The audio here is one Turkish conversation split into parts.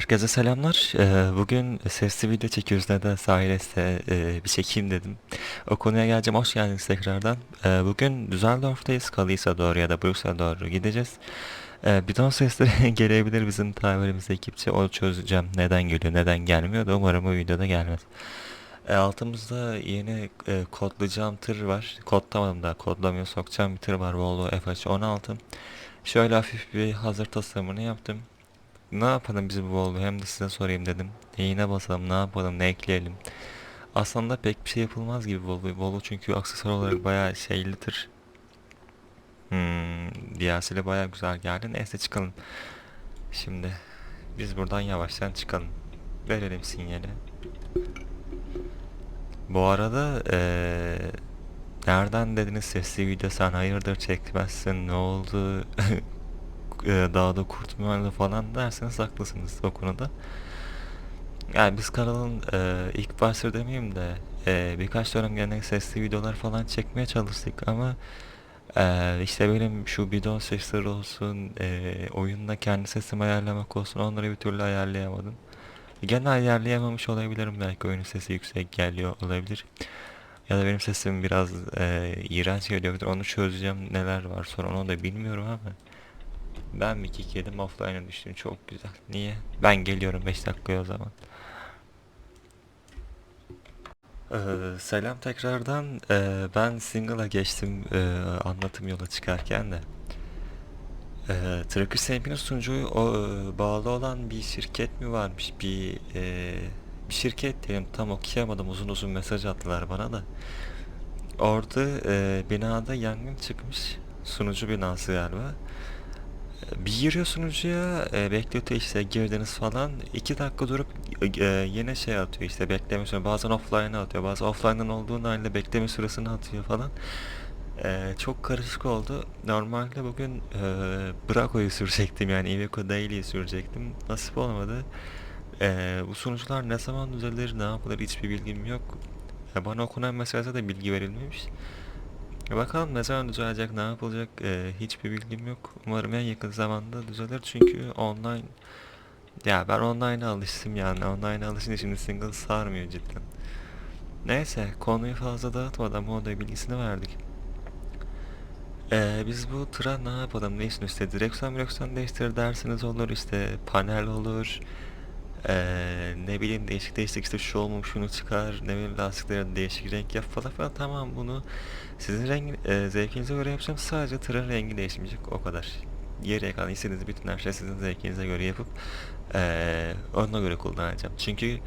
Herkese selamlar. Ee, Bugün sesli video çekiyoruz. Neden sahileste bir çekeyim dedim. O konuya geleceğim. Hoş geldiniz tekrardan. Ee, Bugün Düsseldorf'tayız. Kalisa doğru ya da Brüksel'e doğru gideceğiz. Ee, Bidon sesleri gelebilir bizim tabirimiz ekipçe. O çözeceğim. Neden geliyor, neden gelmiyor da umarım bu videoda gelmez. Altımızda yeni e, kodlayacağım tır var. Kodlamadım da kodlamıyor sokacağım bir tır var. Volvo FH16. Şöyle hafif bir hazır tasarımını yaptım. Ne yapalım biz bu Volvo hem de size sorayım dedim. Neyine basalım, ne yapalım, ne ekleyelim. Aslında pek bir şey yapılmaz gibi Volvo. Volvo çünkü aksesuar olarak bayağı şeylidir. Hmm, DLC'li bayağı güzel geldi. Neyse çıkalım. Şimdi biz buradan yavaştan çıkalım. Verelim sinyali. Bu arada eee nereden dediniz sesli video sen hayırdır çekmezsin ne oldu dağda kurt vardı falan derseniz haklısınız o konuda. Yani biz kanalın e, ilk başları demeyeyim de e, birkaç dönem gene sesli videolar falan çekmeye çalıştık ama e, işte benim şu bidon sesleri olsun, e, oyunda kendi sesimi ayarlamak olsun onları bir türlü ayarlayamadım. Gene ayarlayamamış olabilirim belki oyunun sesi yüksek geliyor olabilir. Ya da benim sesim biraz e, iğrenç geliyordur onu çözeceğim neler var sonra onu da bilmiyorum ama. Ben mi kick yedim offline'a düştüm çok güzel. Niye? Ben geliyorum 5 dakikaya o zaman. Ee, selam tekrardan. Ee, ben single'a geçtim ee, anlatım yola çıkarken de. Ee, Tracker Samp'in sunucu o, e, bağlı olan bir şirket mi varmış? Bir e, bir şirket diyelim tam okuyamadım uzun uzun mesaj attılar bana da. Orada e, binada yangın çıkmış. Sunucu binası galiba. Bir giriyor sunucuya, e, bekletiyor işte girdiniz falan. iki dakika durup e, yine şey atıyor işte bekleme süresi. Bazen offline atıyor, bazen offline'dan olduğun halde bekleme süresini atıyor falan. E, çok karışık oldu. Normalde bugün e, Braco'yu sürecektim yani Iveco Daily'yi sürecektim. Nasip olmadı. E, bu sunucular ne zaman düzelir, ne yapılır hiçbir bilgim yok. E, bana okunan mesajda da bilgi verilmemiş. Ya Bakalım ne zaman düzelecek, ne yapılacak e, hiçbir bilgim yok. Umarım en yakın zamanda düzelir çünkü online ya ben online'a alıştım yani online'a alışınca şimdi single sarmıyor cidden. Neyse konuyu fazla dağıtmadan moda bilgisini verdik. E, biz bu tıra ne yapalım ne için işte direksiyon direksiyon değiştir dersiniz olur işte panel olur. E, ne bileyim değişik değişik işte şu olmuş şunu çıkar ne bileyim lastikleri değişik renk yap falan falan tamam bunu sizin rengi, e, zevkinize göre yapacağım. Sadece tırın rengi değişmeyecek. O kadar. Geriye kalan istediğiniz bütün her şey sizin zevkinize göre yapıp e, ona göre kullanacağım. Çünkü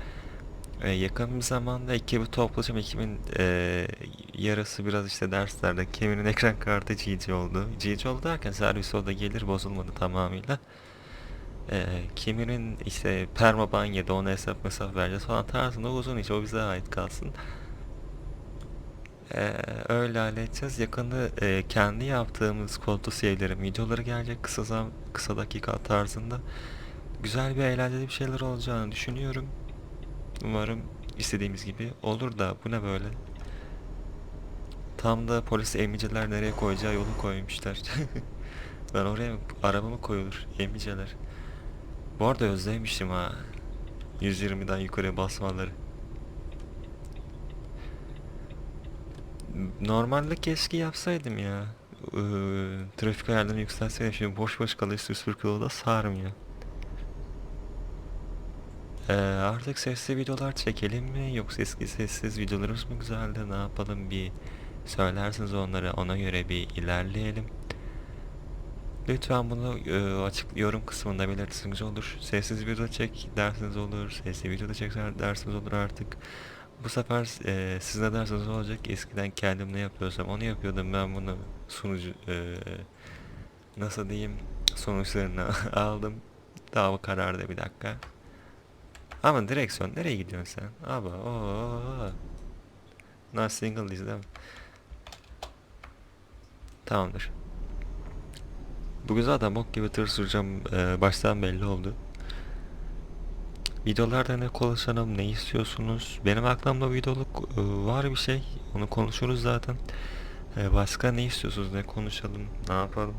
e, yakın bir zamanda ekibi toplayacağım. Ekibin e, yarısı biraz işte derslerde. Kiminin ekran kartı GG oldu. GG oldu derken servis o da gelir bozulmadı tamamıyla. E, kiminin işte permaban yedi ona hesap mesaf vereceğiz falan tarzında uzun iş o bize ait kalsın. Ee, öyle halledeceğiz. Yakında e, kendi yaptığımız koltuğu sevlerim videoları gelecek kısa zam kısa dakika tarzında. Güzel bir eğlenceli bir şeyler olacağını düşünüyorum. Umarım istediğimiz gibi olur da bu ne böyle? Tam da polis emiciler nereye koyacağı yolu koymuşlar. Ben oraya mı, arabamı koyulur emiceler. Bu arada özlemişim ha. 120'den yukarıya basmaları. Normalde keşke yapsaydım ya. Ee, trafik ayarlarını yükseltseydim şimdi boş boş kalıyor süspür da sarmıyor. Ee, artık sesli videolar çekelim mi yoksa eski sessiz videolarımız mı güzeldi ne yapalım bir söylersiniz onları ona göre bir ilerleyelim. Lütfen bunu e, açık yorum kısmında belirtirseniz olur. Sessiz video çek dersiniz olur. Sesli video da çek dersiniz olur artık. Bu sefer e, siz ne derseniz olacak. Eskiden kendim ne yapıyorsam onu yapıyordum. Ben bunu sunucu e, nasıl diyeyim sonuçlarını aldım. Daha bu kararda bir dakika. Ama direksiyon nereye gidiyorsun sen? Abi ooo. Not single değil mi? Tamamdır. Bu güzel adam bok gibi tır süreceğim e, baştan belli oldu. Videolarda ne konuşalım, ne istiyorsunuz? Benim aklımda videoluk e, var bir şey. Onu konuşuruz zaten. E, başka ne istiyorsunuz? Ne konuşalım? Ne yapalım?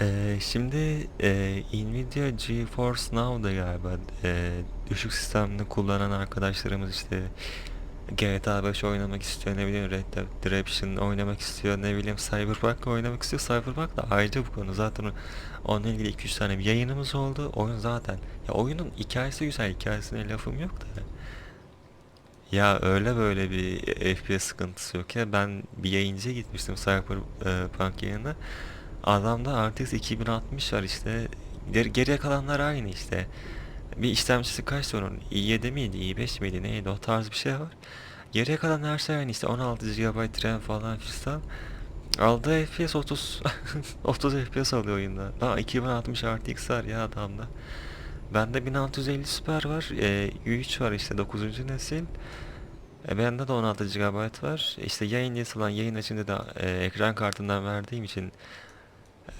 Ee, şimdi e, Nvidia GeForce Now'da galiba e, düşük sistemde kullanan arkadaşlarımız işte GTA 5 oynamak istiyor ne bileyim Red Dead Redemption oynamak istiyor ne bileyim Cyberpunk oynamak istiyor. Cyberpunk da ayrıca bu konu. Zaten onunla ilgili 2-3 tane bir yayınımız oldu. Oyun zaten ya oyunun hikayesi güzel hikayesine lafım yok da. Ya öyle böyle bir FPS sıkıntısı yok. Ya ben bir yayıncıya gitmiştim Cyberpunk yayına adamda RTX 2060 var işte. Geri- geriye kalanlar aynı işte bir işlemcisi kaç onun? i7 miydi, i5 miydi neydi o tarz bir şey var. Geriye kalan her şey aynı işte 16 GB RAM falan fistan. Aldığı FPS 30 30 FPS alıyor oyunda. Daha 2060 RTX var ya adamda. Bende 1650 Super var. E, U3 var işte 9. nesil. E, bende de 16 GB var. İşte yayın yazılan yayın içinde de e, ekran kartından verdiğim için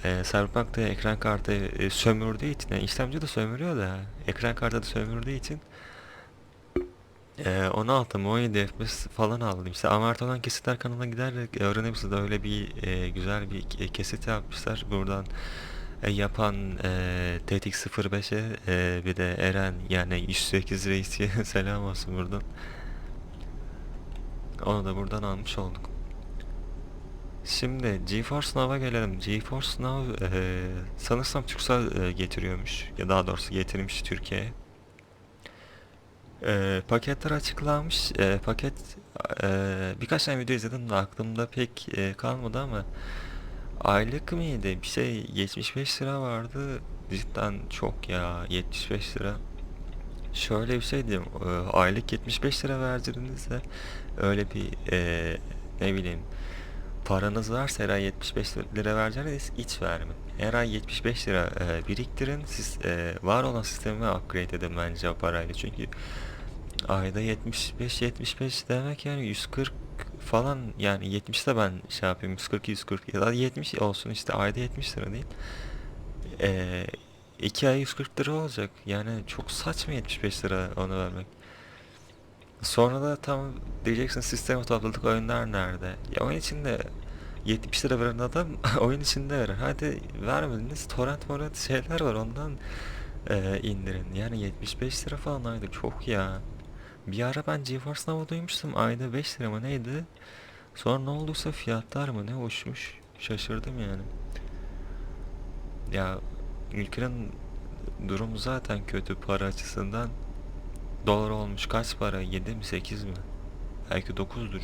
e, Cyberpunk'ta ekran kartı e, sömürdüğü için yani işlemci de sömürüyor da ekran kartı da sömürdüğü için e, 16 mı 17 FPS falan aldım. İşte Amart olan kesitler kanalına giderek öğrenebilirsiniz öyle bir e, güzel bir ke- kesit yapmışlar. Buradan e, yapan e, TTX 05'e e, bir de Eren yani 108 reis'e selam olsun buradan. Onu da buradan almış olduk. Şimdi GeForce Now'a gelelim. GeForce Now eee sanırsam Turkcell eee, getiriyormuş. Ya daha doğrusu getirmiş Türkiye'ye. Eee, paketler açıklanmış. Eee, paket eee, birkaç tane video izledim de aklımda pek eee, kalmadı ama aylık mıydı? Bir şey 75 lira vardı. Cidden çok ya 75 lira. Şöyle bir şey diyeyim. eee, aylık 75 lira verdiğinizde öyle bir eee, ne bileyim Paranız varsa her ay 75 lira vereceğiniz hiç vermeyin. Her ay 75 lira e, biriktirin. Siz e, var olan sistemi upgrade edin bence o parayla. Çünkü ayda 75-75 demek yani 140 falan yani 70 de ben şey yapayım 140 140 ya da 70 olsun işte ayda 70 lira değil. E, 2 ay 140 lira olacak. Yani çok saçma 75 lira onu vermek. Sonra da tam diyeceksin sistemi topladık oyunlar nerede? Ya oyun içinde 70 lira veren adam oyun içinde verir. Hadi vermediniz torrent morrent şeyler var ondan e, indirin. Yani 75 lira falan ayda çok ya. Bir ara ben GeForce Now'u duymuştum ayda 5 lira mı neydi? Sonra ne olduysa fiyatlar mı ne uçmuş. Şaşırdım yani. Ya ülkenin durumu zaten kötü para açısından. Dolar olmuş kaç para? 7 mi 8 mi? Belki 9'dur.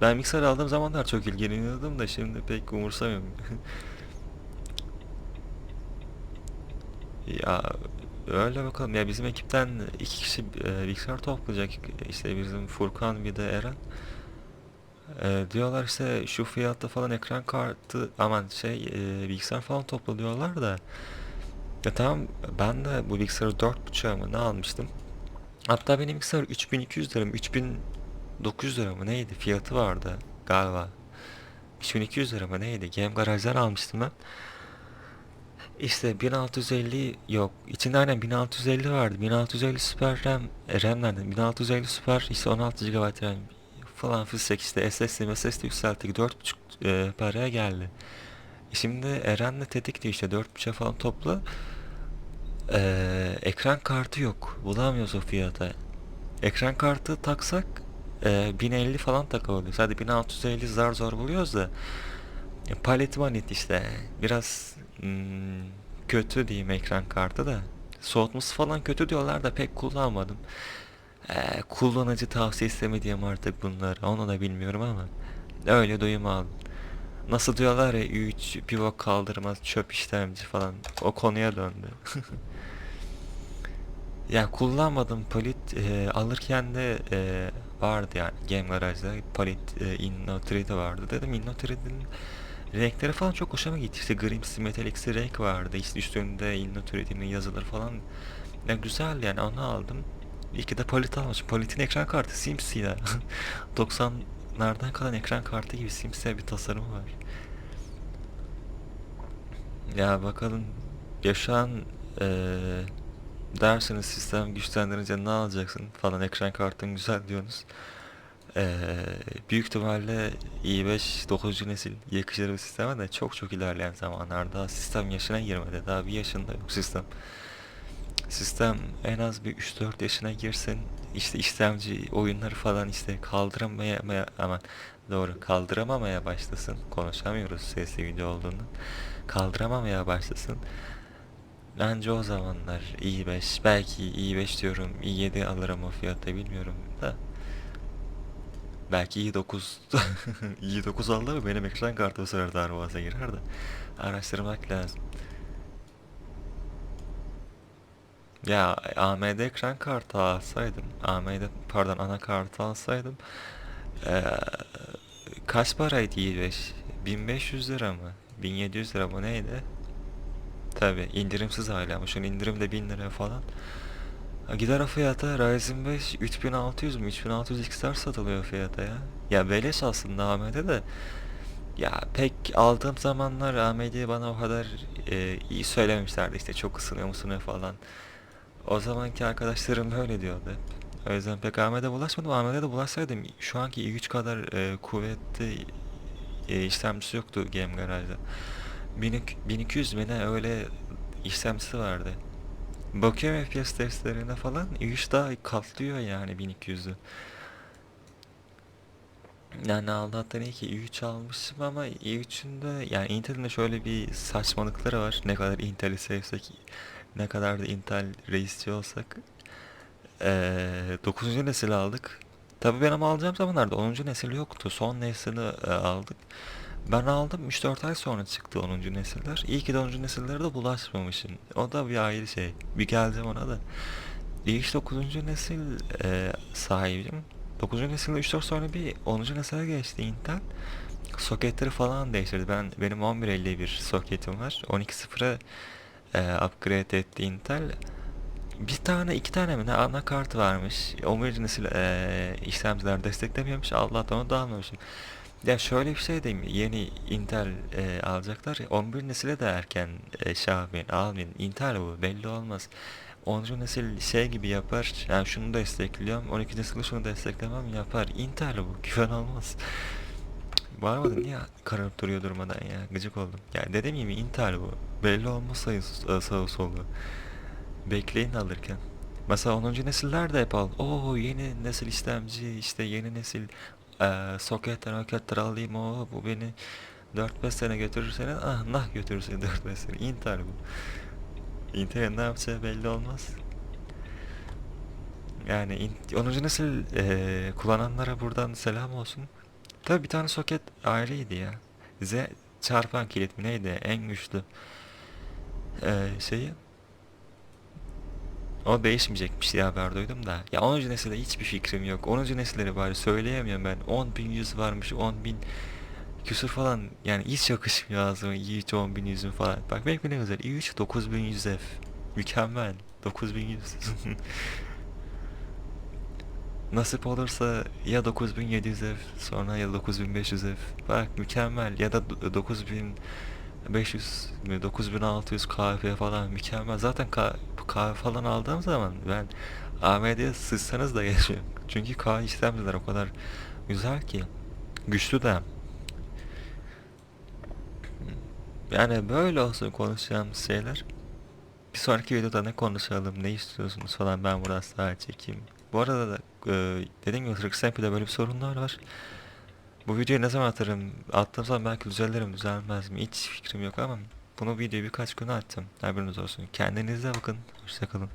Ben mikser aldığım zamanlar çok ilgileniyordum da şimdi pek umursamıyorum. Ya öyle bakalım. Ya bizim ekipten iki kişi e, bilgisayar toplayacak. İşte bizim Furkan bir de Eren. E, diyorlar işte şu fiyatta falan ekran kartı aman şey e, bilgisayar falan topla diyorlar da. Ya tamam ben de bu bilgisayarı 4.5'a mı ne almıştım? Hatta benim bilgisayar 3200 lira mı 3900 lira mı neydi fiyatı vardı galiba. 3200 lira mı neydi? Game Garage'dan almıştım ben. İşte 1650 yok. İçinde aynen 1650 vardı. 1650 Super RAM, e, RAM nereden? 1650 Super işte 16 GB RAM falan fıstık işte SSD, SSD yükselttik 4.5 e, paraya geldi. E Şimdi Eren'le tetik diyor işte 4.5'a falan topla. Ee, ekran kartı yok. Bulamıyoruz o fiyata. Ekran kartı taksak e, 1050 falan takabiliyoruz. Hadi 1650 zar zor buluyoruz da e, palet manet işte. Biraz hmm, kötü diyeyim ekran kartı da. Soğutması falan kötü diyorlar da pek kullanmadım. Ee, kullanıcı tavsiyesi mi diyeyim artık bunları onu da bilmiyorum ama öyle duyum aldım. Nasıl diyorlar ya 3 pivot kaldırmaz çöp işlemci falan. O konuya döndü. Ya kullanmadım Palit e, alırken de e, vardı yani Game Garage'da. Palit e, Inno 3'de vardı. Dedim Inno 3'nin renkleri falan çok hoşuma gitti. İşte grimsi metaliksi renk vardı. İşte üstünde Inno 3'nin yazıları falan. Ya güzel yani onu aldım. İyi de Palit almışım Palit'in ekran kartı simsiyah 90'lardan kalan ekran kartı gibi simsiyah bir tasarımı var ya bakalım ya şu dersiniz sistem güçlendirince ne alacaksın falan ekran kartın güzel diyorsunuz. Ee, büyük ihtimalle i5 9. nesil yakışır bir sisteme de çok çok ilerleyen zamanlarda sistem yaşına girmedi. Daha bir yaşında yok sistem. Sistem en az bir 3-4 yaşına girsin. İşte işlemci oyunları falan işte kaldıramaya aman doğru kaldıramamaya başlasın. Konuşamıyoruz sesli video olduğunu. Kaldıramamaya başlasın. Bence o zamanlar i5 belki i5 diyorum i7 alırım o fiyata bilmiyorum da belki i9 i9 aldı mı benim ekran kartı bu sefer darboğaza girer de araştırmak lazım. Ya AMD ekran kartı alsaydım AMD pardon anakartı alsaydım eee, kaç paraydı i5? 1500 lira mı? 1700 lira mı neydi? Tabi indirimsiz hala ama şu indirim de 1000 lira falan. Gider o fiyata Ryzen 5 3600 mü 3600 XR satılıyor fiyata ya. Ya beleş aslında AMD de ya pek aldığım zamanlar AMD bana o kadar e, iyi söylememişlerdi işte çok ısınıyor ısınıyor falan. O zamanki arkadaşlarım böyle diyordu. O yüzden pek AMD'ye bulaşmadım. AMD'ye bulaşsaydım şu anki i3 kadar e, kuvvetli e, işlemcisi yoktu Game Garage'da. 1200 mi öyle işlemcisi vardı. Bakıyorum FPS testlerine falan i3 daha katlıyor yani 1200'ü. Yani Allah'tan iyi ki i3 almışım ama i3'ün de yani Intel'in de şöyle bir saçmalıkları var. Ne kadar Intel'i sevsek, ne kadar da Intel reisçi olsak. Ee, 9. nesil aldık. Tabii benim alacağım zamanlarda 10. nesil yoktu. Son neslini e, aldık. Ben aldım 3-4 ay sonra çıktı 10. nesiller. İyi ki de 10. nesillere de bulaşmamışım. O da bir ayrı şey. Bir geleceğim ona da. İlk 9. nesil e, sahibim. 9. nesilde 3-4 sonra bir 10. nesile geçti Intel. Soketleri falan değiştirdi. Ben benim 1151 soketim var. 12.0'a e, upgrade etti Intel. Bir tane iki tane mi ne anakart varmış. 11. nesil e, işlemciler desteklemiyormuş. Allah'tan onu da almamışım. Ya şöyle bir şey diyeyim. Yeni Intel e, alacaklar. 11 nesile de erken e, şey almayın. Intel bu belli olmaz. 10. nesil şey gibi yapar. Yani şunu destekliyorum. 12 nesil şunu desteklemem yapar. Intel bu. Güven olmaz. Bağırmadın niye kararıp duruyor durmadan ya. Gıcık oldum. Yani dediğim gibi Intel bu. Belli olmaz sayı, sağı solu. Bekleyin alırken. Mesela 10. nesiller de hep al. Oo yeni nesil işlemci işte yeni nesil eee soketler roketler alayım o bu beni 4-5 sene götürür seni ah nah götürür seni 4-5 sene Intel bu Intel'in ne yapacağı belli olmaz yani in- 10. nesil eee, kullananlara buradan selam olsun tabi bir tane soket ayrıydı ya Z çarpan kilit mi neydi en güçlü eee, şeyi o değişmeyecekmiş diye haber duydum da. Ya 10. nesilde hiçbir fikrim yok. 10. nesilleri bari söyleyemiyorum ben. 10.100 varmış 10.000 küsur falan. Yani hiç yakışmıyor ağzıma. i3 10.100'ün falan. Bak belki ne güzel. i3 9100F. Mükemmel. 9100. Nasip olursa ya 9700F sonra ya 9500F. Bak mükemmel. Ya da 9500 mi 9600 KF falan mükemmel. Zaten K kahve falan aldığım zaman ben AMD'ye sızsanız da geçiyor. Çünkü K işlemciler o kadar güzel ki. Güçlü de. Yani böyle olsun konuşacağımız şeyler. Bir sonraki videoda ne konuşalım, ne istiyorsunuz falan ben burada daha çekeyim. Bu arada da e, dediğim gibi Trickstamp'de böyle bir sorunlar var. Bu videoyu ne zaman atarım? Attığım zaman belki düzelir mi, düzelmez mi? Hiç fikrim yok ama bunu videoyu birkaç gün attım. Haberiniz olsun. Kendinize bakın. Hoşçakalın.